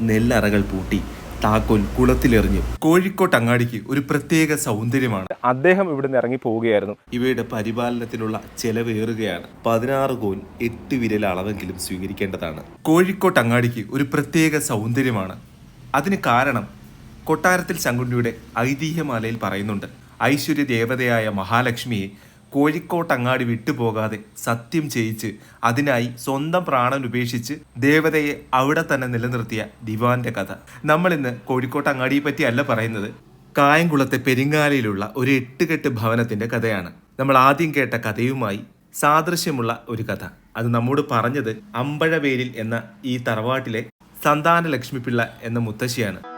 നെല്ലറകൾ പൂട്ടി താക്കോൽ കുളത്തിലെറിഞ്ഞു. കോഴിക്കോട്ട് അങ്ങാടിക്ക് ഒരു പ്രത്യേക സൗന്ദര്യമാണ്. അദ്ദേഹം ഇവിടുന്ന് ഇറങ്ങി പോവുകയായിരുന്നു. ഇവയുടെ പരിപാലനത്തിനുള്ള ചെലവേറുകയാണ് പതിനാറ് കോൽ എട്ട് വിരൽ അളവെങ്കിലും സ്വീകരിക്കേണ്ടതാണ്. കോഴിക്കോട്ട് അങ്ങാടിക്ക് ഒരു പ്രത്യേക സൗന്ദര്യമാണ്. അതിന് കാരണം കൊട്ടാരത്തിൽ ശങ്കുണ്ണിയുടെ ഐതിഹ്യമാലയിൽ പറയുന്നുണ്ട്. ഐശ്വര്യ ദേവതയായ മഹാലക്ഷ്മിയെ കോഴിക്കോട്ട് അങ്ങാടി വിട്ടുപോകാതെ സത്യം ചെയ്യിച്ച് അതിനായി സ്വന്തം പ്രാണൻ ഉപേക്ഷിച്ച് ദേവതയെ അവിടെ തന്നെ നിലനിർത്തിയ ദിവാന്റെ കഥ. നമ്മൾ ഇന്ന് കോഴിക്കോട്ട് അങ്ങാടിയെ പറ്റിയല്ല പറയുന്നത്. കായംകുളത്തെ പെരിങ്ങാലയിലുള്ള ഒരു എട്ടുകെട്ട് ഭവനത്തിന്റെ കഥയാണ്. നമ്മൾ ആദ്യം കേട്ട കഥയുമായി സാദൃശ്യമുള്ള ഒരു കഥ. അത് നമ്മോട് പറഞ്ഞത് അമ്പഴവേലിൽ എന്ന ഈ തറവാട്ടിലെ സന്താന ലക്ഷ്മിപിള്ള എന്ന മുത്തശ്ശിയാണ്.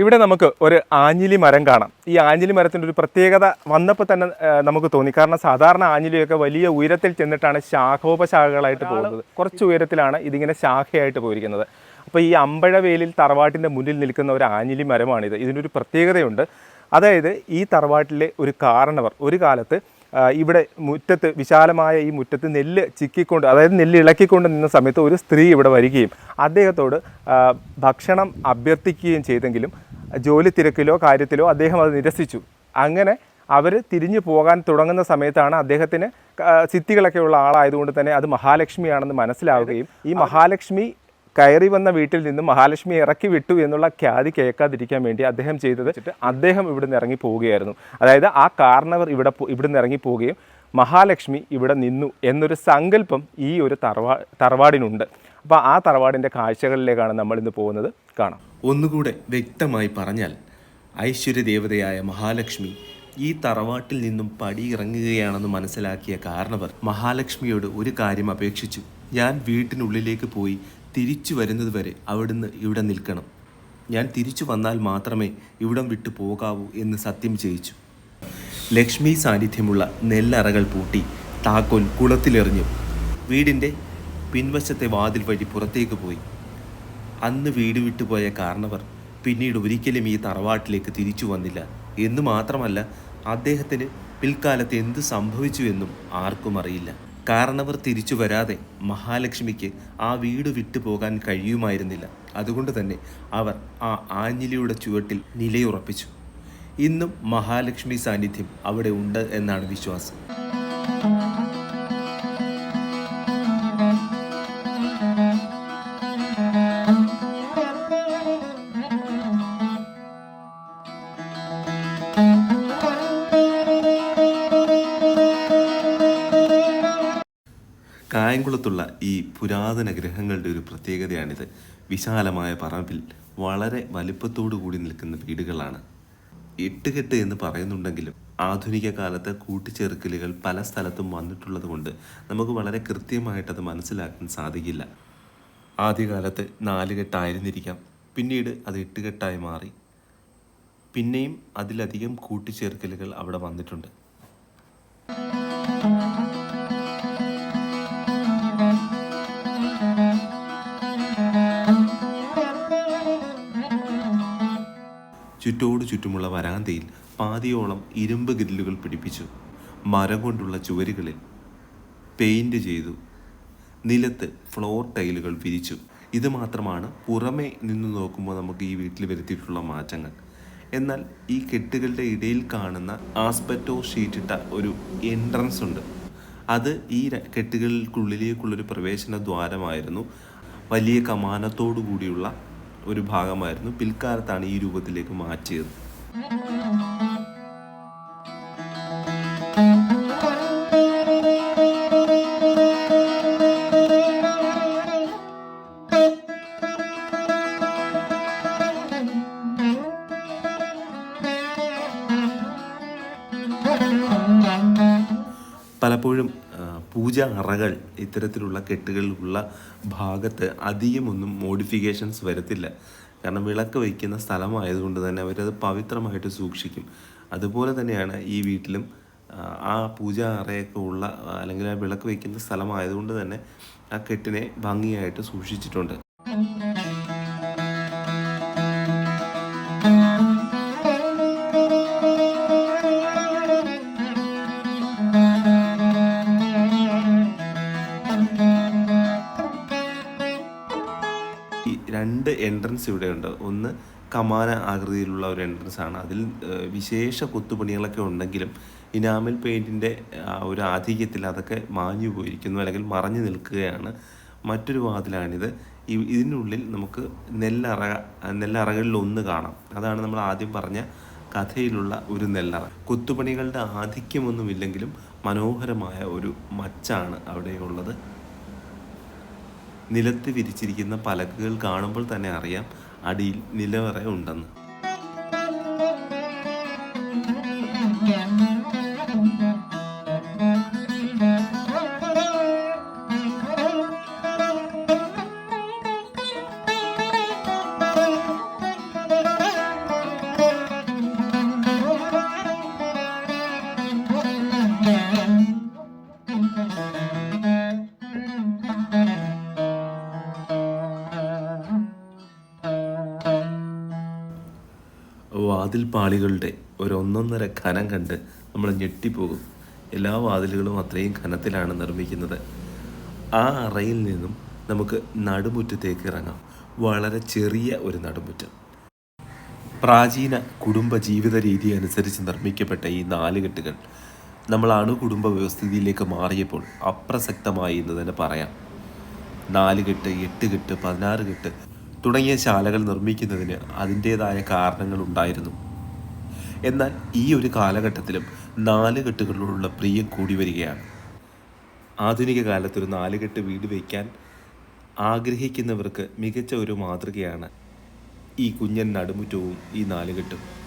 ഇവിടെ നമുക്ക് ഒരു ആഞ്ഞിലി മരം കാണാം. ഈ ആഞ്ഞിലി മരത്തിന്റെ ഒരു പ്രത്യേകത വന്നപ്പോൾ തന്നെ നമുക്ക് തോന്നി. കാരണം സാധാരണ ആഞ്ഞിലിയൊക്കെ വലിയ ഉയരത്തിൽ ചെന്നിട്ടാണ് ശാഖോപശാഖകളായിട്ട് പോകുന്നത്. കുറച്ച് ഉയരത്തിലാണ് ഇതിങ്ങനെ ശാഖയായിട്ട് പോയിരിക്കുന്നത്. അപ്പോൾ ഈ അമ്പഴവേലിൽ തറവാട്ടിന്റെ മുന്നിൽ നിൽക്കുന്ന ഒരു ആഞ്ഞിലി മരമാണിത്. ഇതിനൊരു പ്രത്യേകതയുണ്ട്. അതായത് ഈ തറവാട്ടിലെ ഒരു കാരണവർ ഒരു കാലത്ത് ഇവിടെ മുറ്റത്ത് വിശാലമായ ഈ മുറ്റത്ത് നെല്ല് ചിക്കിക്കൊണ്ട് അതായത് നെല്ല് ഇളക്കിക്കൊണ്ട് നിന്ന സമയത്ത് ഒരു സ്ത്രീ ഇവിടെ വരികയും അദ്ദേഹത്തോട് ഭക്ഷണം അഭ്യർത്ഥിക്കുകയും ചെയ്തെങ്കിലും ജോലി തിരക്കിലോ കാര്യത്തിലോ അദ്ദേഹം അത് നിരസിച്ചു. അങ്ങനെ അവർ തിരിഞ്ഞു പോകാൻ തുടങ്ങുന്ന സമയത്താണ് അദ്ദേഹത്തിന് സിദ്ധികളൊക്കെ ഉള്ള ആളായതുകൊണ്ട് തന്നെ അത് മഹാലക്ഷ്മിയാണെന്ന് മനസ്സിലാവുകയും ഈ മഹാലക്ഷ്മി കയറി വന്ന വീട്ടിൽ നിന്ന് മഹാലക്ഷ്മി ഇറക്കി വിട്ടു എന്നുള്ള ഖ്യാതി കേൾക്കാതിരിക്കാൻ വേണ്ടി അദ്ദേഹം ചെയ്തത് അദ്ദേഹം ഇവിടുന്ന് ഇറങ്ങി പോവുകയായിരുന്നു. അതായത് ആ കാരണവർ ഇവിടെ ഇവിടുന്ന് ഇറങ്ങി പോവുകയും മഹാലക്ഷ്മി ഇവിടെ നിന്നു എന്നൊരു സങ്കല്പം ഈ ഒരു തറവാ തറവാടിനുണ്ട്. അപ്പോൾ ആ തറവാടിന്റെ കാഴ്ചകളിലേക്കാണ് നമ്മൾ ഇന്ന് പോകുന്നത്. കാണാം. ഒന്നുകൂടെ വ്യക്തമായി പറഞ്ഞാൽ ഐശ്വര്യ ദേവതയായ മഹാലക്ഷ്മി ഈ തറവാട്ടിൽ നിന്നും പടി ഇറങ്ങുകയാണെന്ന് മനസ്സിലാക്കിയ കാരണവർ മഹാലക്ഷ്മിയോട് ഒരു കാര്യം അപേക്ഷിച്ചു. ഞാൻ വീട്ടിനുള്ളിലേക്ക് പോയി തിരിച്ചു വരുന്നത് വരെ അവിടുന്ന് ഇവിടെ നിൽക്കണം. ഞാൻ തിരിച്ചു വന്നാൽ മാത്രമേ ഇവിടം വിട്ടു പോകാവൂ എന്ന് സത്യം ചെയ്യിച്ചു. ലക്ഷ്മി സാന്നിധ്യമുള്ള നെല്ലറകൾ പൂട്ടി താക്കോൽ കുളത്തിലെറിഞ്ഞു. വീടിന്റെ പിൻവശത്തെ വാതിൽ വഴി പുറത്തേക്ക് പോയി. അന്ന് വീട് വിട്ടുപോയ കാരണവർ പിന്നീട് ഒരിക്കലും ഈ തറവാട്ടിലേക്ക് തിരിച്ചു വന്നില്ല എന്ന് മാത്രമല്ല അദ്ദേഹത്തിന് പിൽക്കാലത്ത് എന്ത് സംഭവിച്ചു എന്നും ആർക്കും അറിയില്ല. കാരണവർ തിരിച്ചു വരാതെ മഹാലക്ഷ്മിക്ക് ആ വീട് വിട്ടു പോകാൻ കഴിയുമായിരുന്നില്ല. അതുകൊണ്ട് തന്നെ അവർ ആ ആഞ്ഞിലിയുടെ ചുവട്ടിൽ നിലയുറപ്പിച്ചു. ഇന്നും മഹാലക്ഷ്മി സാന്നിധ്യം അവിടെ ഉണ്ട് എന്നാണ് വിശ്വാസം. കായംകുളത്തുള്ള ഈ പുരാതന ഗ്രഹങ്ങളുടെ ഒരു പ്രത്യേകതയാണിത്. വിശാലമായ പറമ്പിൽ വളരെ വലിപ്പത്തോടു കൂടി നിൽക്കുന്ന വീടുകളാണ്. എട്ടുകെട്ട് എന്ന് പറയുന്നുണ്ടെങ്കിലും ആധുനിക കാലത്ത് കൂട്ടിച്ചേർക്കലുകൾ പല സ്ഥലത്തും വന്നിട്ടുള്ളത് കൊണ്ട് നമുക്ക് വളരെ കൃത്യമായിട്ട് അത് മനസ്സിലാക്കാൻ സാധിക്കില്ല. ആദ്യകാലത്ത് നാലുകെട്ടായിരുന്നിരിക്കാം പിന്നീട് അത് എട്ടുകെട്ടായി മാറി. പിന്നെയും അതിലധികം കൂട്ടിച്ചേർക്കലുകൾ അവിടെ വന്നിട്ടുണ്ട്. ചുറ്റോട് ചുറ്റുമുള്ള വരാന്തയിൽ പാതിയോളം ഇരുമ്പ് ഗ്രില്ലുകൾ പിടിപ്പിച്ചു. മരം കൊണ്ടുള്ള ചുവരുകളിൽ പെയിന്റ് ചെയ്തു. നിലത്ത് ഫ്ലോർ ടൈലുകൾ വിരിച്ചു. ഇത് മാത്രമാണ് പുറമേ നിന്ന് നോക്കുമ്പോൾ നമുക്ക് ഈ വീട്ടിൽ വരുത്തിയിട്ടുള്ള മാറ്റങ്ങൾ. എന്നാൽ ഈ കെട്ടുകളുടെ ഇടയിൽ കാണുന്ന ആസ്പെറ്റോ ഷീറ്റിട്ട ഒരു എൻട്രൻസ് ഉണ്ട്. അത് ഈ കെട്ടുകൾക്കുള്ളിലേക്കുള്ളൊരു പ്രവേശന ദ്വാരമായിരുന്നു. വലിയ കമാനത്തോടു കൂടിയുള്ള ഒരു ഭാഗമായിരുന്നു. പിൽക്കാലത്താണ് ഈ രൂപത്തിലേക്ക് മാറ്റിയത്. പലപ്പോഴും പൂജ അറകൾ ഇത്തരത്തിലുള്ള കെട്ടുകളിലുള്ള ഭാഗത്ത് അധികമൊന്നും മോഡിഫിക്കേഷൻസ് വരത്തില്ല. കാരണം വിളക്ക് വയ്ക്കുന്ന സ്ഥലമായതുകൊണ്ട് തന്നെ അവരത് പവിത്രമായിട്ട് സൂക്ഷിക്കും. അതുപോലെ തന്നെയാണ് ഈ വീട്ടിലും ആ, പൂജ അറയൊക്കെ ഉള്ള അല്ലെങ്കിൽ ആ വിളക്ക് വയ്ക്കുന്ന സ്ഥലമായതുകൊണ്ട് തന്നെ ആ കെട്ടിനെ ഭംഗിയായിട്ട് സൂക്ഷിച്ചിട്ടുണ്ട്. രണ്ട് എൻട്രൻസ് ഇവിടെയുണ്ട്. ഒന്ന് കമാന ആകൃതിയിലുള്ള ഒരു എൻട്രൻസ് ആണ്. അതിൽ വിശേഷ കൊത്തുപണികളൊക്കെ ഉണ്ടെങ്കിലും ഇനാമൽ പെയിന്റിന്റെ ഒരു ആധിക്യത്തിൽ അതൊക്കെ മാഞ്ഞു പോയിരിക്കുന്നു അല്ലെങ്കിൽ മറഞ്ഞു നിൽക്കുകയാണ് മറ്റൊരു വാതിലാണിത്. ഇതിനുള്ളിൽ നമുക്ക് നെല്ലറ നെല്ലറകളിൽ ഒന്ന് കാണാം. അതാണ് നമ്മൾ ആദ്യം പറഞ്ഞ കഥയിലുള്ള ഒരു നെല്ലറ. കൊത്തുപണികളുടെ ആധിക്യമൊന്നുമില്ലെങ്കിലും മനോഹരമായ ഒരു മച്ചാണ് അവിടെയുള്ളത്. നിലത്ത് വിരിച്ചിരിക്കുന്ന പലകകൾ കാണുമ്പോൾ തന്നെ അറിയാം അടിയിൽ നിലവറ ഉണ്ടെന്ന്. വാതിൽപ്പാളികളുടെ ഒരു ഒന്നൊന്നര ഖനം കണ്ട് നമ്മൾ ഞെട്ടിപ്പോകും. എല്ലാ വാതിലുകളും അത്രയും ഖനത്തിലാണ് നിർമ്മിക്കുന്നത്. ആ അറയിൽ നിന്നും നമുക്ക് നടുമുറ്റത്തേക്ക് ഇറങ്ങാം. വളരെ ചെറിയ ഒരു നടുമുറ്റം. പ്രാചീന കുടുംബ ജീവിത രീതി അനുസരിച്ച് നിർമ്മിക്കപ്പെട്ട ഈ നാലുകെട്ടുകൾ നമ്മൾ അണുകുടുംബ വ്യവസ്ഥിതിയിലേക്ക് മാറിയപ്പോൾ അപ്രസക്തമായി എന്ന് തന്നെ പറയാം. നാലുകെട്ട് എട്ട് കെട്ട് പതിനാറ് കെട്ട് തുടങ്ങിയ ശാലകൾ നിർമ്മിക്കുന്നതിന് അതിന്റേതായ കാരണങ്ങൾ ഉണ്ടായിരുന്നു. എന്നാൽ ഈ ഒരു കാലഘട്ടത്തിലും നാല് കെട്ടുകളിലുള്ള പ്രിയം കൂടി വരികയാണ്. ആധുനിക കാലത്തൊരു നാലുകെട്ട് വീട് വയ്ക്കാൻ ആഗ്രഹിക്കുന്നവർക്ക് മികച്ച ഒരു മാതൃകയാണ് ഈ കുഞ്ഞൻ നടുമുറ്റവും ഈ നാലുകെട്ടും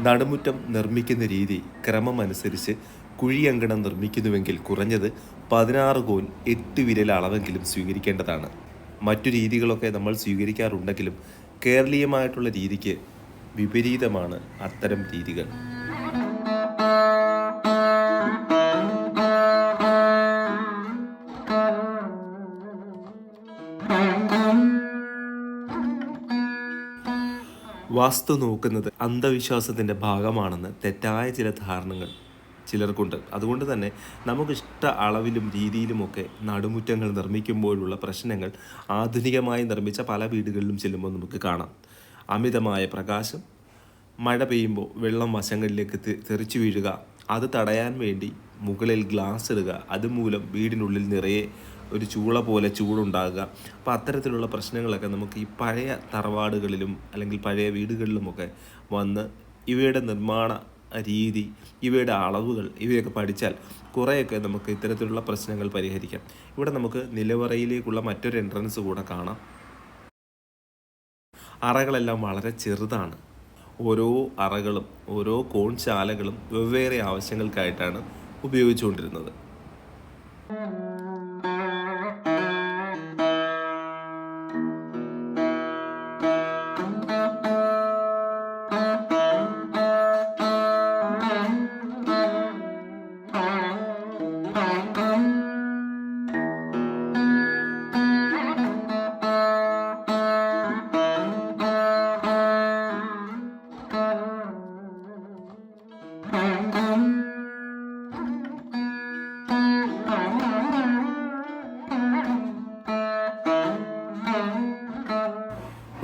നടുമുറ്റം നിർമ്മിക്കുന്ന രീതി ക്രമമനുസരിച്ച് കുഴിയങ്കണം നിർമ്മിക്കുന്നുവെങ്കിൽ കുറഞ്ഞത് പതിനാറ് കോൽ എട്ട് വിരൽ അളവെങ്കിലും സ്വീകരിക്കേണ്ടതാണ്. മറ്റു രീതികളൊക്കെ നമ്മൾ സ്വീകരിക്കാറുണ്ടെങ്കിലും കേരളീയമായിട്ടുള്ള രീതിക്ക് വിപരീതമാണ് അത്തരം രീതികൾ. വാസ്തു നോക്കുന്നത് അന്ധവിശ്വാസത്തിന്റെ ഭാഗമാണെന്ന് തെറ്റായ ചില ധാരണകൾ ചിലർക്കുണ്ട്. അതുകൊണ്ട് തന്നെ നമുക്കിഷ്ട അളവിലും രീതിയിലുമൊക്കെ നടുമുറ്റങ്ങൾ നിർമ്മിക്കുമ്പോഴുള്ള പ്രശ്നങ്ങൾ ആധുനികമായി നിർമ്മിച്ച പല വീടുകളിലും ചെല്ലുമ്പോൾ നമുക്ക് കാണാം. അമിതമായ പ്രകാശം മഴ പെയ്യുമ്പോൾ വെള്ളം വശങ്ങളിലേക്ക് തെറിച്ചു വീഴുക അത് തടയാൻ വേണ്ടി മുകളിൽ ഗ്ലാസ് ഇടുക അതുമൂലം വീടിനുള്ളിൽ നിറയെ ഒരു ചൂള പോലെ ചൂടുണ്ടാകുക. അപ്പോൾ അത്തരത്തിലുള്ള പ്രശ്നങ്ങളൊക്കെ നമുക്ക് ഈ പഴയ തറവാടുകളിലും അല്ലെങ്കിൽ പഴയ വീടുകളിലുമൊക്കെ വന്ന് ഇവയുടെ നിർമ്മാണ രീതി ഇവയുടെ അളവുകൾ ഇവയൊക്കെ പഠിച്ചാൽ കുറേയൊക്കെ നമുക്ക് ഇത്തരത്തിലുള്ള പ്രശ്നങ്ങൾ പരിഹരിക്കാം. ഇവിടെ നമുക്ക് നിലവറയിലേക്കുള്ള മറ്റൊരു എൻട്രൻസ് കൂടെ കാണാം. അറകളെല്ലാം വളരെ ചെറുതാണ്. ഓരോ അറകളും ഓരോ കോൺശാലകളും വെവ്വേറെ ആവശ്യങ്ങൾക്കായിട്ടാണ് ഉപയോഗിച്ചുകൊണ്ടിരുന്നത്.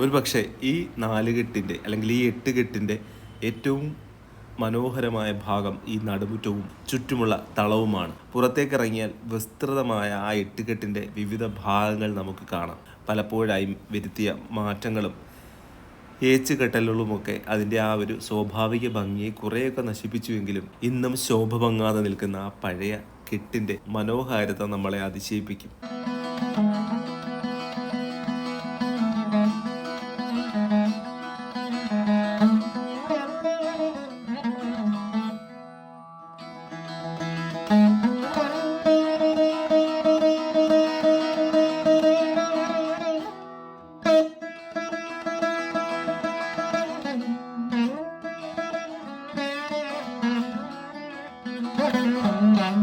ഒരു പക്ഷേ ഈ നാല് കെട്ടിന്റെ അല്ലെങ്കിൽ ഈ എട്ട് കെട്ടിന്റെ ഏറ്റവും മനോഹരമായ ഭാഗം ഈ നടുമുറ്റവും ചുറ്റുമുള്ള തളവുമാണ്. പുറത്തേക്കിറങ്ങിയാൽ വിസ്തൃതമായ ആ എട്ടുകെട്ടിന്റെ വിവിധ ഭാഗങ്ങൾ നമുക്ക് കാണാം. പലപ്പോഴായി വരുത്തിയ മാറ്റങ്ങളും ഏച്ചുകെട്ടലുകളുമൊക്കെ അതിന്റെ ആ ഒരു സ്വാഭാവിക ഭംഗിയെ കുറേയൊക്കെ നശിപ്പിച്ചുവെങ്കിലും ഇന്നും ശോഭ ഭംഗാതെ നിൽക്കുന്ന ആ പഴയ കെട്ടിന്റെ മനോഹാരിത നമ്മളെ അതിശയിപ്പിക്കും. ഓരോ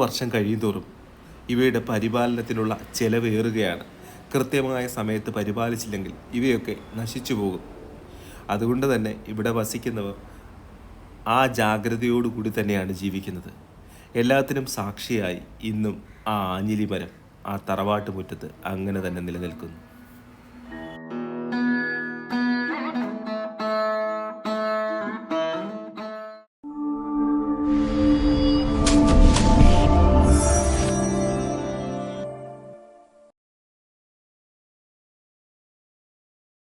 വർഷം കഴിയുന്തോറും ഇവയുടെ പരിപാലനത്തിനുള്ള ചെലവേറുകയാണ് കൃത്യമായ സമയത്ത് പരിപാലിച്ചില്ലെങ്കിൽ ഇവയൊക്കെ നശിച്ചു പോകും. അതുകൊണ്ട് തന്നെ ഇവിടെ വസിക്കുന്നവർ ആ ജാഗ്രതയോടുകൂടി തന്നെയാണ് ജീവിക്കുന്നത്. എല്ലാത്തിനും സാക്ഷിയായി ഇന്നും ആ ആഞ്ഞിലി മരം ആ തറവാട്ട് മുറ്റത്ത് അങ്ങനെ തന്നെ നിലനിൽക്കുന്നു.